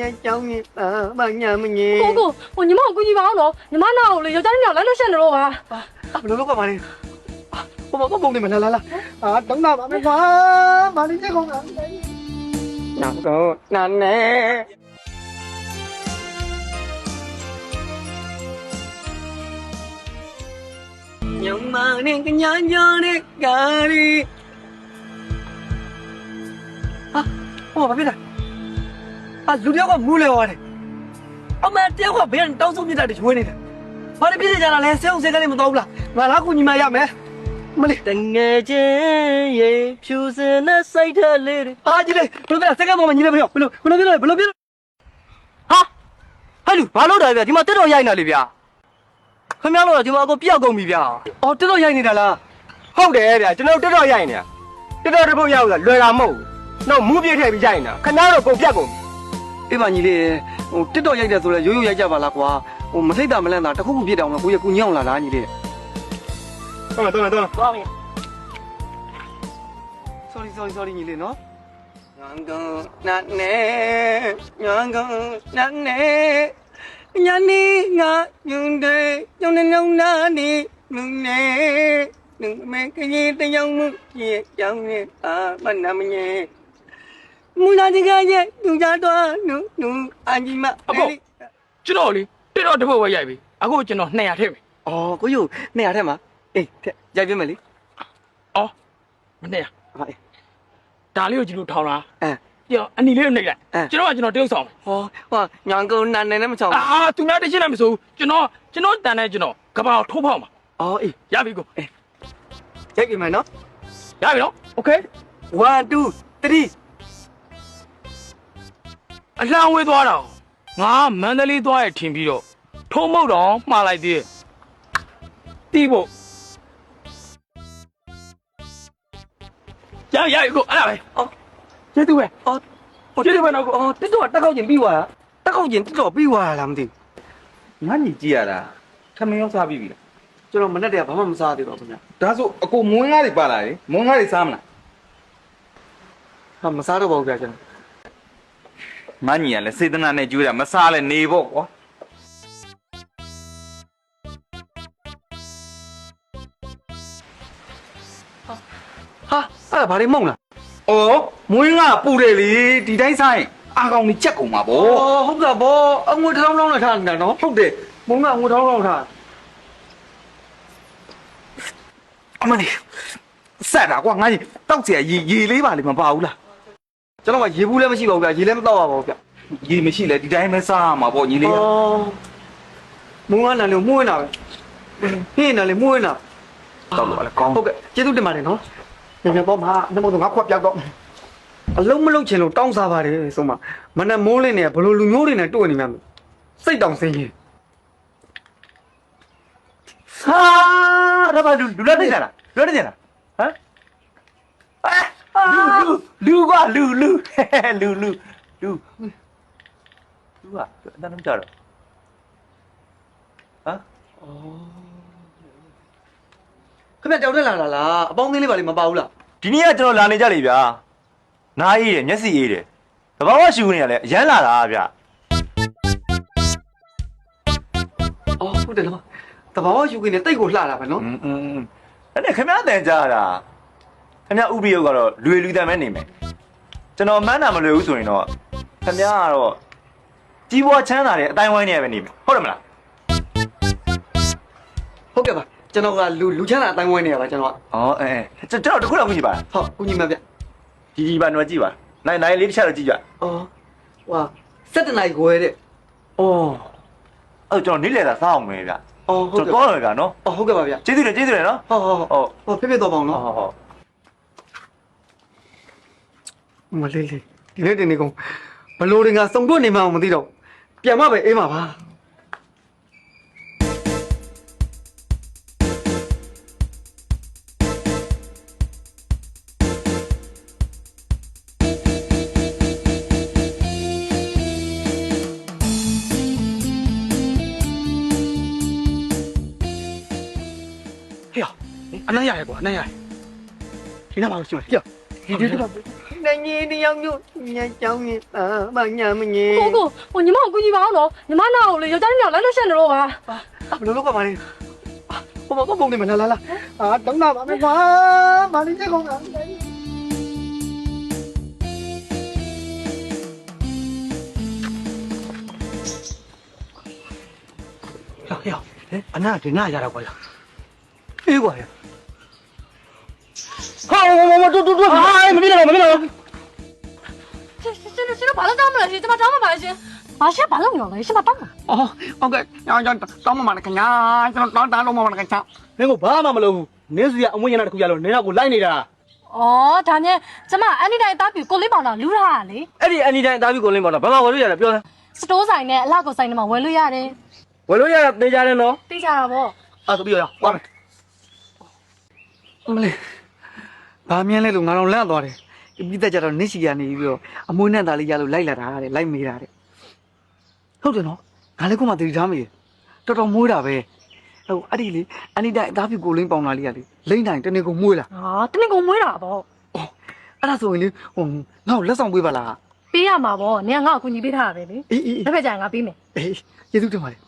ညာကြောင်းရင်အာမညာမငယ်ကိုကိုဟိုညီမကိုကူညီပါအောင်နော်ညီမနာကိုလေယောက်ျားလေးညောင်လိုက်လို့ရှက်နေတော့ပါဘယ်လိုလုပ်ကပါလဲဟိုမပုံနေမလားလားလားအာတောင်းတာပါမယ်ကွာမာလီချက်ကောင်က ဟာဟောဘာဖြစ်လဲအာလူတယောက်ကမူးလဲသွားတယ်အမေတယောက်ကဘယ်တောင်းဆုံးပြတာတွေချွေးနေတယ်ဘာလို့ပြည့်ကြတာလဲဆဲအောင်ဆဲကလေးမတော်ဘူးလားငါလားကူညီမရမယ်မလေးတငယ်ချင်းရေဖြူစင်တဲ့စိတ်ထက်လေးတွေအာကြီးလေးဘယ်လိုပြလဲစက္ကန့်ပေါ်မှာညီလေးဘယ်လိုဘယ်လိုဘယ်လိုပြလဲဘယ်လိုပြလဲဟာဟဲ့လူဘာလို့တာဗျာဒီမှာတက်တော်ရိုက်နေလေဗျာခင်ဗျားတို့ကဒီမှာအကုန်ပြောက်ကုန်ပြီဗျာအော်တက်တော့ရိုက်နေတာလားဟုတ်တယ်ဗျာကျွန်တော်တက်တော့ရိုက်နေတာတက်တော့တစ်ပုတ်ရောက်လာလွယ်တာမဟုတ်ဘူးတော့မူးပြည့်ထည့်ပြီးရိုက်နေတာခဏတော့ပုံပြတ်ကုန်ပြီ အေးပါညီလေးဟိုတက်တော့ရိုက်တယ်ဆိုလဲရိုးရိုးရိုက်ကြပါလားကွာဟိုမထိတ်တာမလန့်တာတခုခုပြစ်တောင်လားကိုရကူညောင်းလာလားညီလေးဟုတ်လားတော့တော့သွားပြီ sorry sorry sorry ညီလေးနော်ညံကနာနေညံကနာနေညာနေငါညွန်တယ်ညုံနေညုံနာနေညုံနေနုမဲကကြီးတယောက်မှုပြေကြောင်းရဲ့အာမနာမငယ် မူလာဒီကရဲ့သူကြတော့နုနုအန်ကြီးမ ကျွန်တော်လေတက်တော့တစ်ပုတ်ပဲရိုက်ပြီအခုကျွန်တော်200ထည့်မယ် အော်ကိုယူနေရာထဲမှာအေးထက်ရိုက်ပြမယ်လေ အော်မ200 ဟာအေး ဒါလေးကိုကြည့်လို့ထောင်းလား အဲ ပြောအနီလေးကိုနှိပ်လိုက် အဲ ကျွန်တော်ကကျွန်တော်တရုပ်ဆောင်မယ် ဟောဟောညာကုန်းနာနေနဲ့မချောင်း အာသူများတစ်ချက်နဲ့မစိုးဘူးကျွန်တော်ကျွန်တော်တန်တဲ့ကျွန်တော်ကဘာကိုထိုးဖောက်မှာ အော်အေး ရပြီကို ရိုက်ပြမယ်နော် ရပြီနော်โอเค 1 2 3 အလှမ်းဝေးသွားတာငါမန္တလေးသွားရထင်ပြီးတော့ထိုးမုတ်တော့မှားလိုက်သေးတယ်တီးဖို့ရရပြီကိုအဲ့ဒါပဲအော်ကျေးဇူးပဲအော်ကျေးဇူးပဲနော်ကိုအော်တက်တော့တက်ခောက်ကျင်ပြီးသွားတာတက်ခောက်ကျင်တက်တော့ပြီးသွားတာလားမသိငါညီကြည့်ရတာခမင်းရောစားပြီးပြီလားဘူးကျွန်တော်မနဲ့တည်းကဘာမှမစားသေးတော့ခင်ဗျာဒါဆိုအကိုမွန်းကားတွေပါလာတယ်မွန်းကားတွေစားမလားဟာမစားတော့ပါဘူးဗျာကျွန်တော် ငါညီကလည်းစေတနာနဲ့ကြွေးတာမစားလဲနေပေါ့ကွာ ဟာအဲ့ဒါဘာလေးမုံလား ဩမွန်းကားပူတယ်လေဒီတိုင်းစားရင်အာကောင်ကြီးချက်ကုန်မှာဗော အော်ဟုတ်တာဗောအငွေထောင်းထောင်းနဲ့ထားနေတာနော် ဟုတ်တယ် မုံကအငွေထောင်းထောင်းထား အမလေးဆက်တာကွာငါညီတောက်เสียရေရေလေးပါလေမပါဘူးလား ကျွန်တော်ကရေဘူးလည်းမရှိပါဘူးဗျာရေလည်းမတော့ပါဘူးဗျာရေမရှိလဲဒီတိုင်းပဲစားရမှာပေါ့ညီလေးကအော်မုံကနာလို့မှုဝင်တာပဲဟင်းနာလေမှုဝင်တာတောက်လို့ပါလေကောင်းဟုတ်ကဲ့ကျေးဇူးတင်ပါတယ်နော်ညညပေါ့မှာနှမတို့ငါခွက်ပြောက်တော့အလုံးမလုံးချင်လို့တောင်းစားပါတယ်ဆိုမှမနက်မိုးလင်းနေဘလို့လူမျိုးတွေနဲ့တွေ့နေမှန်းစိတ်တောင်ဆင်းရင်ဟာဒါပါလူလူလက်နေကြလားလူလက်နေကြလားဟမ်အာ လူလူကွာလူလူလူလူလူလူကအတန်းလုံးကြတော့ဟမ် ခင်ဗျတောက်တက်လာတာလားအပေါင်းသေးလေးပါလေမပါဘူးလား ဒီနေ့ကကျွန်တော်လာနေကြလေဗျာနားအေးတယ်မျက်စိအေးတယ်တဘာဝရှူနေရလဲအရန်လာတာဗျာ အော်ဟုတ်တယ်နော်တဘာဝယူခင်းနဲ့တိတ်ကိုလှလာပဲနော် อืมอืมအဲ့ဒါခင်ဗျားတန်ကြတာ ခင်ဗျားဥပယုတ်ကတော့လွေလူတန်မဲနေမယ်ကျွန်တော်မှန်းတာမလွယ်ဘူးဆိုရင်တော့ခင်ဗျားကတော့ကြီးပွားချမ်းသာတဲ့အတိုင်းဝိုင်းနေရပဲနေမယ်ဟုတ်တယ်မလားဟုတ်ကဲ့ပါကျွန်တော်ကလူလူချမ်းသာအတိုင်းဝိုင်းနေရပါကျွန်တော်ကဩအဲအဲကျွန်တော်တခုတော့ခုကြည့်ပါဟုတ်ကုညီမဗျဒီဒီပါတော့ကြည့်ပါနိုင်နိုင်လေးတစ်ချက်တော့ကြည့်ကြအော်ဟွာ7နိုင်ခွဲတဲ့ဩအဲ့ကျွန်တော်နေ့လေသာစားအောင်မယ်ဗျာအော်ဟုတ်ကျွန်ကဲ့တော်တော့ရဗျာနော်အော်ဟုတ်ကဲ့ပါဗျကျေးဇူးတယ်ကျေးဇူးတယ်နော်ဟုတ်ဟုတ်ဟုတ်ဟောဖြစ်ဖြစ်တော့ပါအောင်ဟုတ်နော်ဟုတ်ဟုတ် မလေးလေးဒီနေ့တင်နေကုန်ဘလို့တွေကစုံတွတ်နေမှမသိတော့ပြန်မပဲအေးမှာပါဟေ့အနမ်းရရကွာအနမ်းရရဒီနားမှာလို့ရှိမယ်ပြော ဒီဒီတော့နင်းကြီးတယောက်မျိုးညချောင်းရင်ပါပါညမငယ်ကိုကိုဟိုညီမကိုကူညီပါအောင်နော်ညီမနောက်ကိုလေယောက်ျားလေးနောက်လိုက်လို့ရှက်နေတော့ပါဘလို့လောက်ပါမလဲဟိုမပုံနေမလားလားလားအာတုံးတာပါမယ်ကွာမလေးချက်ကောင်းတာဟောဟောအနာဒီနာရတာကွာအေးကွာ ဟာမမတူတူတူဟာမပြည့်တော့မပြည့်တော့ရှင်ရှင်ရှင်တို့ဘာလို့တောင်းမလဲရှင်ကျွန်မတောင်းမှာပါရှင်။ဘာရှက်ဘာလို့မလုပ်လဲရှင်မတောင်းမှာအော်ဟုတ်ကဲ့ညောင်းညောင်းတောင်းမမနဲ့ခင်ဗျာကျွန်တော်တောင်းတာလုံးမမနဲ့ခင်ဗျာနင်းကိုဘာမှမလုပ်ဘူးနင်းစုရအမွင့်ရနာတစ်ခုရလို့နင်းတော့ကိုလိုက်နေတာ။အော်ဒါနဲ့ကျွန်မအန်ဒီတိုင်းတားပြီးကိုလေးပေါင်တော့လူထားတာလေအဲ့ဒီအန်ဒီတိုင်းသားပြီးကိုလင်းပါတော့ဘာမှဝယ်လို့ရတယ်ပြောစမ်း။စတိုးဆိုင်နဲ့အလှကုန်ဆိုင်တွေမှာဝယ်လို့ရတယ်ဝယ်လို့ရတာသိကြတယ်နော်။သိကြတာပေါ့အဲ့ဆိုပြီးတော့ရအောင်ပါမယ်အမလေး ဘာမြင်လဲလို့ငါတော့လန့်သွားတယ်ပြီးသက်ကြတော့နစ်စီကနေပြီးတော့အမွှေးနဲ့သားလေးရလို့လိုက်လာတာတဲ့လိုက်မေးတာတဲ့ဟုတ်တယ်နော်ငါလည်းကိုမှတတိထားမိတယ်တော်တော်မွေးတာပဲဟိုအဲ့ဒီလေအနိတိုင်းအသားပြကိုလင်းပေါင်လာလေးရလေလိမ့်တိုင်းတနေ့ကိုမွေးလာဟာတနင်ကုန်မွေးတာပေါ့အဲ့ဒါဆိုရင်လေဟိုငါ့ကိုလက်ဆောင်ပေးပါလားပေးရမှာပေါ့နင်ကငါ့ကိုကူညီပေးထားတာပဲလေအေးအေးတစ်ဖက်ကျရင်ငါပေးမယ်အေးကျေးဇူးတင်ပါတယ်